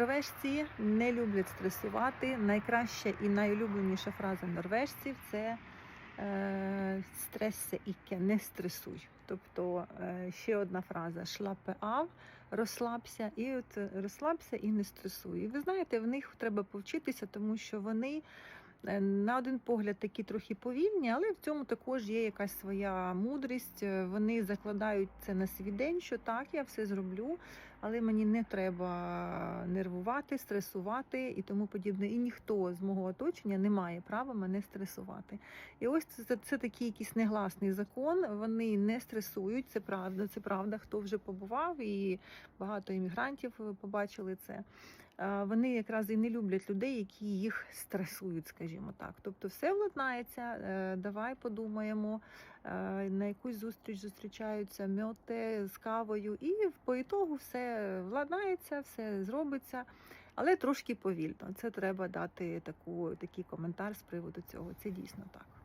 Норвежці не люблять стресувати. Найкраща і найулюбленіша фраза норвежців це е, стресе іке, не стресуй. Тобто е, ще одна фраза шлапе ав, розслабся, і от розслабся і не стресуй. І ви знаєте, в них треба повчитися, тому що вони на один погляд такі трохи повільні, але в цьому також є якась своя мудрість. Е, Вони закладають це на свій день, що так, я все зроблю, але мені не треба нервувати, стресувати і тому подібне. І ніхто з мого оточення не має права мене стресувати. І ось це, це, це такий якийсь негласний закон. Вони не стресують, це правда, це правда. Хто вже побував, і багато іммігрантів е, побачили це. Вони якраз і не люблять людей, які їх стресують, скажімо так. Тобто все владнається, е, давай подумаємо, е, на якусь зустріч зустрічаються мьоти з кавою, і по ітогу все владнається, все зробиться, але трошки повільно. Це треба дати таку, такий коментар з приводу цього. Це дійсно так.